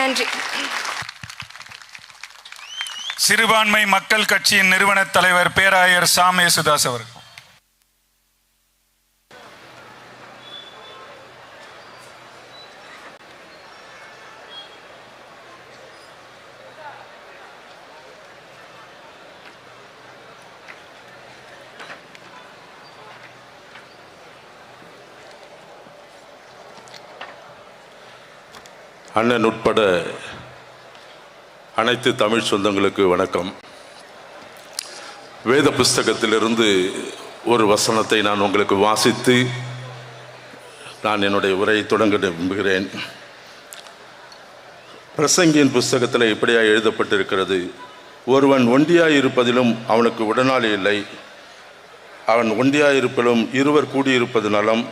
நன்றி. சிறுபான்மை மக்கள் கட்சியின் நிறுவன தலைவர் பேராயர் சாம் யேசுதாஸ் அவர்கள். அண்ணன் உட்பட அனைத்து தமிழ் சொந்தங்களுக்கு வணக்கம். வேத புஸ்தகத்திலிருந்து ஒரு வசனத்தை நான் உங்களுக்கு வாசித்து நான் என்னுடைய உரையை தொடங்க விரும்புகிறேன். பிரசங்கியின் புஸ்தகத்தில் இப்படியா எழுதப்பட்டிருக்கிறது. ஒருவன் ஒண்டியாய் இருப்பதிலும் அவனுக்கு உடனாளி இல்லை. அவன் ஒண்டியாய் இருப்பதிலும் இருவர் கூடியிருப்பது நலம்.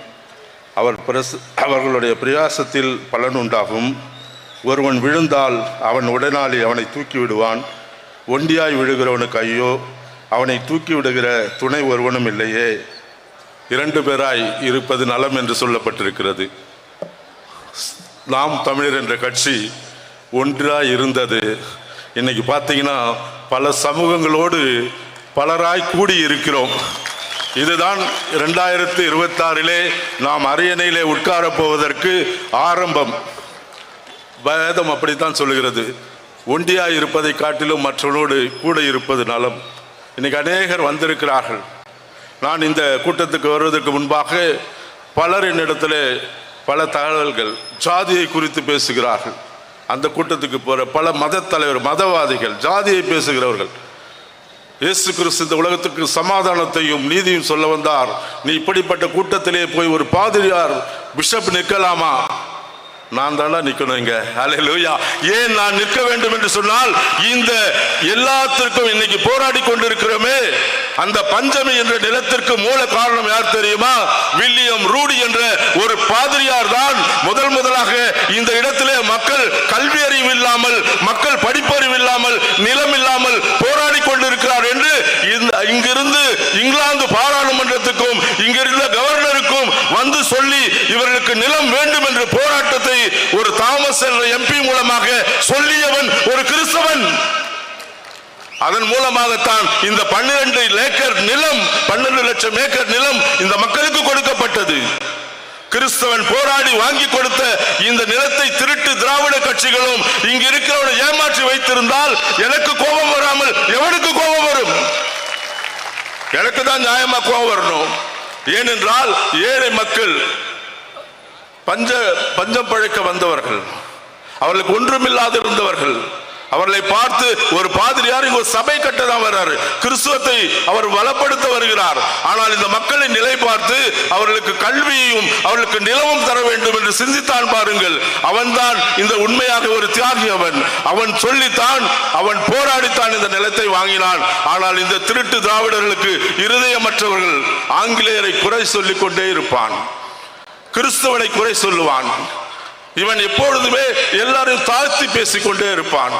அவர் பிரஸ் அவர்களுடைய பிரயாசத்தில் பலன் உண்டாகும். ஒருவன் விழுந்தால் அவன் உடனாளி அவனை தூக்கி விடுவான் ஒண்டியாய் விழுகிறவனுக்கு ஐயோ அவனை தூக்கி விடுகிற துணை ஒருவனும் இல்லையே. இரண்டு பேராய் இருப்பது நலம் என்று சொல்லப்பட்டிருக்கிறது. நாம் தமிழர் என்ற கட்சி ஒன்றாய் இருந்தது. இன்னைக்கு பார்த்தீங்கன்னா பல சமூகங்களோடு பலராய் கூடி இருக்கிறோம் இதுதான் இரண்டாயிரத்து இருபத்தாறிலே நாம் அரியணையிலே உட்காரப் போவதற்கு ஆரம்பம். வேதம் அப்படித்தான் சொல்லுகிறது. ஒண்டியாக இருப்பதை காட்டிலும் மற்றவனோடு கூட இருப்பது நலம். இன்னைக்கு அநேகர் வந்திருக்கிறார்கள். நான் இந்த கூட்டத்துக்கு வருவதற்கு முன்பாக பலர் என்னிடத்தில் பல தகவல்கள் ஜாதியை குறித்து பேசுகிறார்கள். அந்த கூட்டத்துக்கு போகிற பல மத தலைவர் மதவாதிகள் ஜாதியை பேசுகிறவர்கள். இயேசு கிறிஸ்து இந்த உலகத்துக்கு சமாதானத்தையும் நீதியும் சொல்ல வந்தார். நீ இப்படிப்பட்ட கூட்டத்திலே போய் ஒரு பாதிரியார் பிஷப் நிற்கலாமா? நான் தானா நிக்கணும் இங்க. அல்லேலூயா ஏன் நான் நிற்க வேண்டும் என்று சொன்னால் இந்த எல்லாத்திற்கும் இன்னைக்கு போராடி கொண்டிருக்கிறோமே. அந்த பஞ்சமி என்ற நிலத்திற்கு மூல காரணம் யார் தெரியுமா? வில்லியம் ரூடி என்ற ஒரு பாதிரியார் தான். முதல் முதலாக இந்த இடத்திலே மக்கள் கல்வி அறிவு இல்லாமல் மக்கள் படிப்பறிவு இல்லாமல் நிலம் இல்லாமல் போராடி கொண்டிருக்கிறார் என்று இந்த இங்கிருந்து இங்கிலாந்து பாராளுமன்றத்துக்கும் இங்கிருந்த கவர்னருக்கும் வந்து சொல்லி இவர்களுக்கு நிலம் வேண்டும் என்று போராட்டத்தை ஒரு என்ற எம்பி மூலமாக சொல்லியவன் ஒரு கிறிஸ்தவன். அதன் மூலமாகத்தான் இந்த பன்னிரண்டு ஏக்கர் நிலம் பன்னெண்டு லட்சம் ஏக்கர் நிலம் இந்த மக்களுக்கு கொடுக்கப்பட்டது. கிறிஸ்தவன் போராடி வாங்கி கொடுத்த இந்த நிலத்தை திருட்டு திராவிட கட்சிகளும் இங்கு இருக்கிறவனை ஏமாற்றி வைத்திருந்தால் எனக்கு கோபம் வராமல் எவனுக்கு கோபம் வரும்? எனக்கு தான் நியாயமா கோபம் வரணும். ஏனென்றால் ஏழை மக்கள் பஞ்ச பஞ்சம் பழைக்க வந்தவர்கள். அவர்களுக்கு ஒன்றுமில்லாது இருந்தவர்கள் அவர்களை பார்த்து ஒரு பாதிரியார் இங்க ஒரு சபை கட்டதான் வர்றாரு. கிறிஸ்துவத்தை அவர் வளப்படுத்த வருகிறார். ஆனால் இந்த மக்களின் நிலை பார்த்து அவர்களுக்கு கல்வியையும் அவர்களுக்கு நிலவும் தர வேண்டும் என்று சிந்தித்தான் பாருங்கள். அவன்தான் இந்த உண்மையாக ஒரு தியாகி அவன் அவன் சொல்லித்தான் அவன் போராடித்தான் இந்த நிலத்தை வாங்கினான். ஆனால் இந்த திருட்டு திராவிடர்களுக்கு இருதயமற்றவர்கள் ஆங்கிலேயரை குறை சொல்லிக் கொண்டே இருப்பான். கிறிஸ்தவனை குறை சொல்லுவான். இவன் எப்பொழுதுமே எல்லாரையும் தாழ்த்தி பேசிக் கொண்டே இருப்பான்.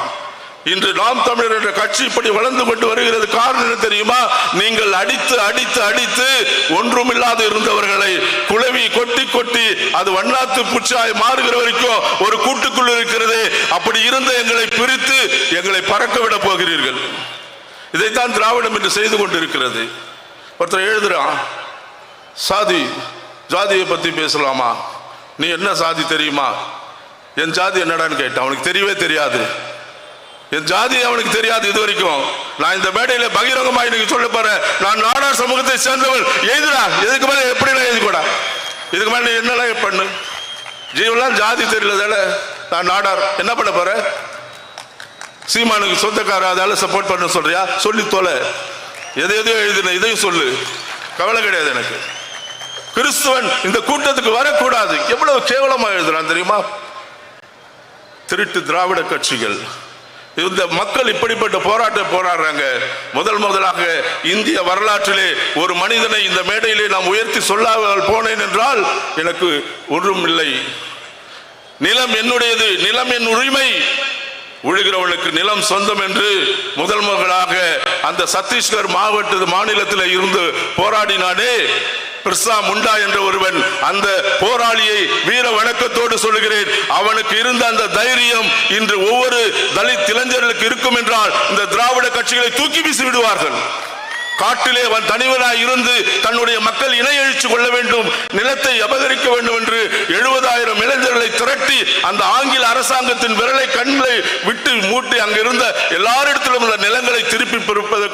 இன்று நாம் தமிழர் என்ற கட்சி இப்படி வளர்ந்து கொண்டு வருகிறது காரணம் என்ன தெரியுமா? நீங்கள் அடித்து அடித்து அடித்து ஒன்றுமில்லாது இருந்தவர்களை குழவி கொட்டி கொட்டி அது வண்ணாத்து பூச்சாய் மாறுகிற வரைக்கும் ஒரு கூட்டுக்குள் இருக்கிறது. அப்படி இருந்த எங்களை பிரித்து எங்களை பறக்க விட போகிறீர்கள். இதைத்தான் திராவிடம் என்று செய்து கொண்டிருக்கிறது. ஒருத்தர் எழுதுறான் சாதி ஜாதியை பற்றி பேசலாமா? நீ என்ன சாதி தெரியுமா? என் ஜாதி என்னடான்னு கேட்டான். அவனுக்கு தெரியவே தெரியாது. என் ஜாதி அவனுக்கு தெரியாது இது வரைக்கும். நான் இந்த மேடையில பகிரங்கமா இன்னைக்கு சொல்ல போறேன். நான் நாடார் சமூகத்தை சேர்ந்தவன் எழுதுடா. இதுக்கு மேலே எப்படி நான் கூட? இதுக்கு மேலே நீ என்னெல்லாம் பண்ணு? ஜீவெல்லாம் ஜாதி தெரியலதால நான் நாடார். என்ன பண்ண போற? சீமானுக்கு சொந்தக்கார? அதால சப்போர்ட் பண்ண சொல்றியா? சொல்லி தொலை. எதை எதையோ எழுதின. இதையும் சொல்லு. கவலை கிடையாது எனக்கு. கிறிஸ்துவன் இந்த கூட்டத்துக்கு வரக்கூடாது. எவ்வளவு கேவலமா எழுதுறான் தெரியுமா? திருட்டு திராவிட கட்சிகள். இந்த மக்கள் இப்படிப்பட்ட போராட்டம் போராடுறாங்க. முதல் முதலாக இந்திய வரலாற்றிலே ஒரு மனிதனை இந்த மேடையிலே நாம் உயர்த்தி சொல்லாமல் போனேன் என்றால் எனக்கு ஒன்றும் இல்லை. நிலம் என்னுடையது நிலம் என் உரிமை. உழுகிறவனுக்கு நிலம் சொந்தம் என்று முதல் முதலாக அந்த சத்தீஸ்கர் மாவட்ட மாநிலத்தில் இருந்து போராடினானே. பிர்சா முண்டா என்ற ஒருவன் அந்த போராளியை வீர வணக்கத்தோடு சொல்லுகிறேன். அவனுக்கு இருந்த அந்த தைரியம் இன்று ஒவ்வொரு தலித் இளைஞர்களுக்கு இருக்கும் என்றால் இந்த திராவிட கட்சிகளை தூக்கி வீசி விடுவார்கள். காட்டிலே அவன் தனிவனாய் இருந்து தன்னுடைய மக்கள் இணை எழுச்சி கொள்ள வேண்டும் நிலத்தை அபகரிக்க வேண்டும் என்று எழுபதாயிரம் இளைஞர்களை திரட்டி அந்த ஆங்கில அரசாங்கத்தின் விரலை கண்களை விட்டு மூட்டி அங்கிருந்த எல்லாரிடத்திலும் உள்ள நிலங்களை திருப்பி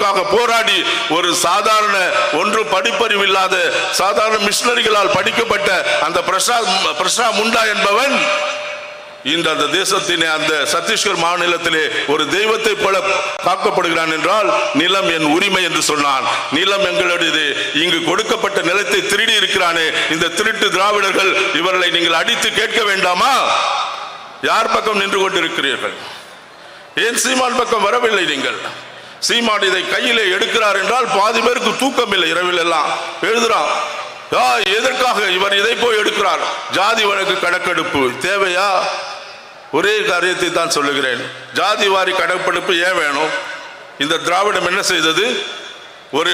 பெறுவதற்காக போராடி ஒரு சாதாரண ஒன்று படிப்பறிவு இல்லாத சாதாரண மிஷினரிகளால் படிக்கப்பட்ட அந்த பிரசாத் பிரசா முண்டா என்பவன் இன்று அந்த தேசத்தினே அந்த சத்தீஸ்கர் மாநிலத்திலே ஒரு தெய்வத்தை போல காக்கப்படுகிறான் என்றால் நிலம் என் உரிமை என்று சொன்னான். நிலம் எங்களுடையது. இங்கு கொடுக்கப்பட்ட நிலத்தை திருடி இருக்கிறானே. இந்த திருட்டு திராவிடர்கள் இவர்களை நீங்கள் அடித்து கேட்க வேண்டாமா? யார் பக்கம் நின்று கொண்டிருக்கிறீர்கள்? ஏன் சீமான் பக்கம் வரவில்லை நீங்கள்? சீமான் இதை கையிலே எடுக்கிறார் என்றால் பாதி பேருக்கு தூக்கம் இல்லை இரவில் எல்லாம் எழுதுறான் ஆ, எதற்காக இவர் இதை போய் எடுக்கிறார் ஜாதி வழக்கு கணக்கெடுப்பு தேவையா? ஒரே காரியத்தை தான் சொல்லுகிறேன். ஜாதி வாரி கணக்கெடுப்பு ஏன் வேணும்? இந்த திராவிடம் என்ன செய்தது? ஒரு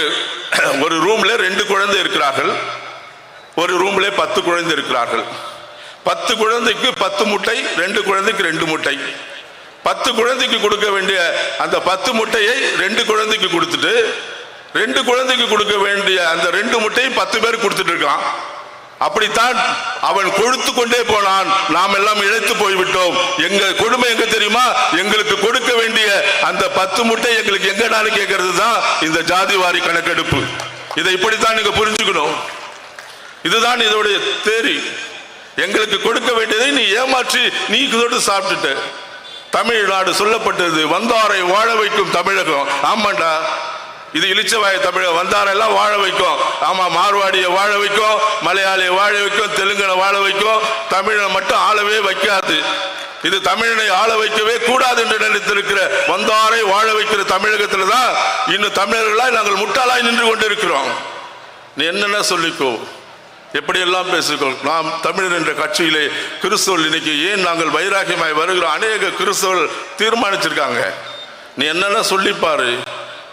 ஒரு ரூம்ல ரெண்டு குழந்தை இருக்கிறார்கள். ஒரு ரூம்ல பத்து குழந்தை இருக்கிறார்கள். பத்து குழந்தைக்கு பத்து முட்டை ரெண்டு குழந்தைக்கு ரெண்டு முட்டை. பத்து குழந்தைக்கு கொடுக்க வேண்டிய அந்த பத்து முட்டையை ரெண்டு குழந்தைக்கு கொடுத்துட்டு ரெண்டு குழந்தைக்கு கொடுக்க வேண்டிய அந்த ரெண்டு முட்டையும் பத்து பேர் கொடுத்துட்டு இருக்கான். அப்படித்தான் அவன் கொடுத்து கொண்டே போனான். நாம் எல்லாம் இழைத்து போய்விட்டோம். எங்க கொடுமை எங்க தெரியுமா? எங்களுக்கு கொடுக்க வேண்டிய அந்த பத்து முட்டை எங்களுக்கு எங்க கேட்கறது தான் இந்த ஜாதி வாரி கணக்கெடுப்பு. இதை இப்படித்தான் நீங்க புரிஞ்சுக்கணும். இதுதான் இதோடைய தேரி. எங்களுக்கு கொடுக்க வேண்டியதை நீ ஏமாற்றி நீ இதோடு சாப்பிட்டுட்ட. தமிழ்நாடு சொல்லப்பட்டது. வந்தாரை வாழ வைக்கும் தமிழகம். ஆமாண்டா. இது இளிச்சவாய தமிழகம். வந்தாரெல்லாம் வாழ வைக்கும். ஆமா மார்வாடியை வாழ வைக்கும் மலையாளியை வாழ வைக்கும் தெலுங்கனை வாழ வைக்கும். தமிழனை மட்டும் ஆளவே வைக்காது. இது தமிழனை ஆள வைக்கவே கூடாது என்று நினைத்திருக்கிற வந்தாரை வாழ வைக்கிற தமிழகத்துல தான் இன்னும் தமிழர்களாய் நாங்கள் முட்டாளாய் நின்று கொண்டிருக்கிறோம். நீ என்னென்ன சொல்லிக்கோ. எப்படியெல்லாம் பேசுகிறோம்? நாம் தமிழர் என்ற கட்சியிலே கிறிஸ்தவர்கள் இன்னைக்கு ஏன் நாங்கள் வைராகியமாய் வருகிறோம்? அநேக கிறிஸ்தவர்கள் தீர்மானிச்சிருக்காங்க. நீ என்னென்ன சொல்லிப்பாரு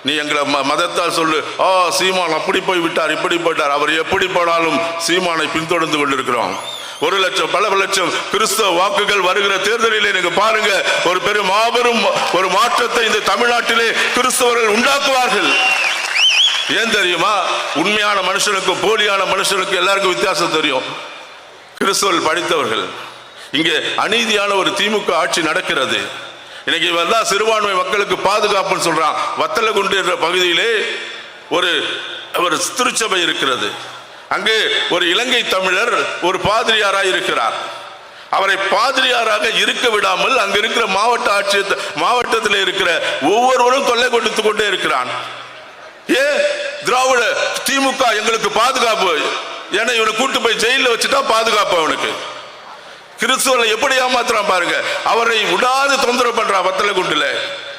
நீ எங்களை ம- மதத்தால் சொல்லு. ஆ சீமான் அப்படி போய் விட்டார் இப்படி போயிட்டார். அவர் எப்படி போனாலும் சீமானை பின்தொடர்ந்து கொண்டிருக்கிறோம். ஒரு லட்சம் பல லட்சம் கிறிஸ்தவ வாக்குகள் வருகிற தேர்தலிலே நீங்க பாருங்க ஒரு பெரும் மாபெரும் ஒரு மாற்றத்தை இந்த தமிழ்நாட்டிலே கிறிஸ்தவர்கள் உண்டாக்குவார்கள். ஏன் தெரியுமா? உண்மையான மனுஷனுக்கும் போலியான மனுஷனுக்கும் எல்லாருக்கும் வித்தியாசம் தெரியும். கிறிஸ்தவர்கள் படித்தவர்கள். இங்கே அநீதியான ஒரு திமுக ஆட்சி நடக்கிறது. இன்னைக்கு வந்தா சிறுபான்மை மக்களுக்கு பாதுகாப்புன்னு சொல்றான். வத்தலகுண்டு என்ற பகுதியிலே ஒரு ஒரு திருச்சபை இருக்கிறது. அங்கு ஒரு இலங்கை தமிழர் ஒரு பாதிரியாராக இருக்கிறார். அவரை பாதிரியாராக இருக்க விடாமல் அங்கு இருக்கிற மாவட்ட ஆட்சியர் மாவட்டத்தில் இருக்கிற ஒவ்வொருவரும் தொல்லை கொடுத்து கொண்டே இருக்கிறான். ஏ திராவிட திமுக எங்களுக்கு பாதுகாப்பு? ஏன்னா இவனை கூட்டு போய் ஜெயில வச்சுட்டா பாதுகாப்பு அவனுக்கு. கிறிஸ்துவனை எப்படி ஏமாத்துறான் பாருங்க. அவரை விடாது தொந்தரவு பண்றான் வத்தலகுண்டுல.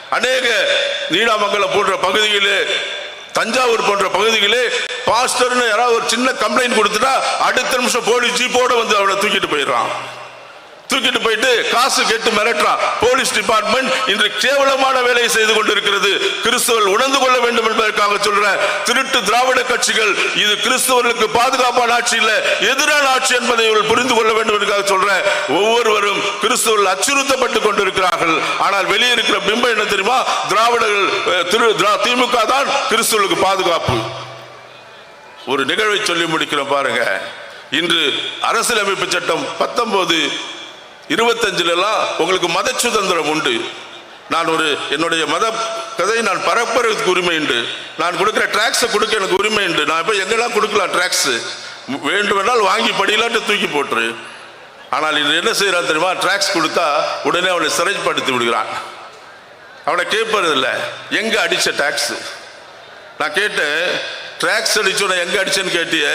அநேக நீடாமங்கலம் போன்ற பகுதிகளே தஞ்சாவூர் போன்ற பகுதிகளே பாஸ்டர்னு யாராவது ஒரு சின்ன கம்ப்ளைண்ட் கொடுத்துட்டா அடுத்த நிமிஷம் போலீஸ் ஜீப்போட வந்து அவனை தூக்கிட்டு போயிடுறான். தூக்கிட்டு போயிட்டு காசு கேட்டு மிரட்டுறான் போலீஸ் டிபார்ட்மெண்ட் இன்று கேவலமான வேலையை செய்து கொண்டிருக்கிறது. கிறிஸ்தவர்கள் உணர்ந்து கொள்ள வேண்டும் என்பதற்காக சொல்ற திருட்டு திராவிட கட்சிகள் இது கிறிஸ்தவர்களுக்கு பாதுகாப்பான ஆட்சி இல்ல எதிரான ஆட்சி என்பதை இவர்கள் புரிந்து கொள்ள வேண்டும் என்பதற்காக சொல்ற ஒவ்வொருவரும் கிறிஸ்தவர்கள் அச்சுறுத்தப்பட்டு கொண்டிருக்கிறார்கள். ஆனால் வெளியே இருக்கிற பிம்பம் என்ன தெரியுமா? திராவிடர்கள் திரு திமுக தான் கிறிஸ்தவர்களுக்கு பாதுகாப்பு. ஒரு நிகழ்வை சொல்லி முடிக்கிறோம் பாருங்க. இன்று அரசியலமைப்பு சட்டம் பத்தொன்பது இருபத்தஞ்சிலலாம் உங்களுக்கு மத சுதந்திரம் உண்டு. நான் ஒரு என்னுடைய மத கதையை நான் பரப்புறதுக்கு உரிமை உண்டு. நான் கொடுக்குற ட்ராக்ஸை கொடுக்க எனக்கு உரிமை உண்டு. நான் இப்போ எங்கெல்லாம் கொடுக்கலாம் ட்ராக்ஸ் வேண்டுமென்றால் வாங்கி படியிலாட்டு தூக்கி போட்டுரு. ஆனால் இது என்ன செய்யறான் தெரியுமா? ட்ராக்ஸ் கொடுத்தா உடனே அவனை சிறைப்படுத்தி விடுகிறான். அவனை கேட்பது எங்கே அடித்த அடிச்ச நான் கேட்டேன் ட்ராக்ஸ் அடிச்சோட எங்கே அடிச்சேன்னு கேட்டியே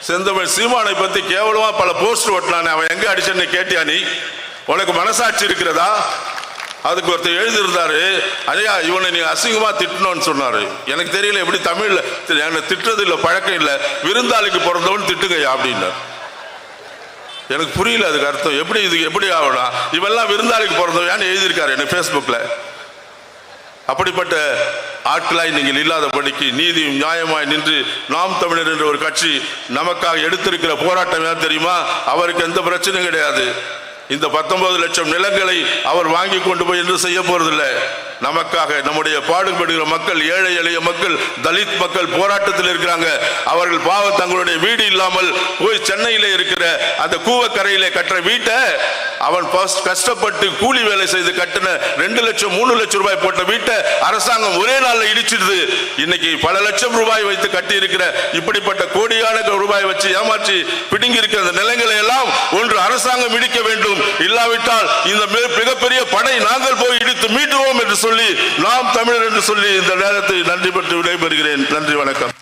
செந்தமிழ் சீமானை பத்தி கேவலமா பல போஸ்ட் ஒட்டினானே. அவன் எங்க அடிச்சேன்னு கேட்டியா நீ? உனக்கு மனசாட்சி இருக்கிறதா? அதுக்கு ஒருத்தர் எழுதியிருந்தாரு. ஐயா இவனை நீ அசிங்கமா திட்டணும்னு சொன்னாரு. எனக்கு தெரியல எப்படி தமிழ்ல என்னை திட்டுறது இல்லை பழக்கம் இல்லை. விருந்தாளிக்கு பிறந்தவன் திட்டுங்கய்யா அப்படின்னார். எனக்கு புரியல அதுக்கு அர்த்தம். எப்படி இது எப்படி ஆகணும் இவெல்லாம் விருந்தாளிக்கு பிறந்தவன் எழுதியிருக்காரு எனக்கு ஃபேஸ்புக்கில் அப்படிப்பட்ட ஆட்களாய் நீங்கள் இல்லாதபடிக்கு நீதியும் நியாயமாய் நின்று நாம் தமிழர் என்ற ஒரு கட்சி நமக்காக எடுத்திருக்கிற போராட்டம் ஏன் தெரியுமா? அவருக்கு எந்த பிரச்சனையும் கிடையாது. இந்த 19 லட்சம் நிலங்களை அவர் வாங்கி கொண்டு போய் என்று செய்ய போறதில்லை. நமக்காக நம்முடைய பாடுபடுகிற மக்கள் ஏழை எளிய மக்கள் தலித் மக்கள் போராட்டத்தில் இருக்கிறாங்க. அவர்கள் பாவ தங்களுடைய வீடு இல்லாமல் போய் சென்னையில் இருக்கிற அந்த கூவக்கரையில கட்டுற வீட்டை அவன் கஷ்டப்பட்டு கூலி வேலை செய்து கட்டின ரெண்டு லட்சம் மூணு லட்சம் ரூபாய் போட்ட வீட்டை அரசாங்கம் ஒரே நாளில் இடிச்சிடுது. இன்னைக்கு பல லட்சம் ரூபாய் வைத்து கட்டி இருக்கிற இப்படிப்பட்ட கோடியான ரூபாய் வச்சு ஏமாற்றி பிடுங்கி இருக்கிற அந்த நிலங்களை எல்லாம் ஒன்று அரசாங்கம் இடிக்க வேண்டும். இல்லாவிட்டால் இந்த மிகப்பெரிய படை நாங்கள் போய் இடித்து மீட்டுவோம் என்று சொல்லி நாம் தமிழர் என்று சொல்லி இந்த நேரத்தை நன்றி பெற்று விடைபெறுகிறேன். நன்றி வணக்கம்.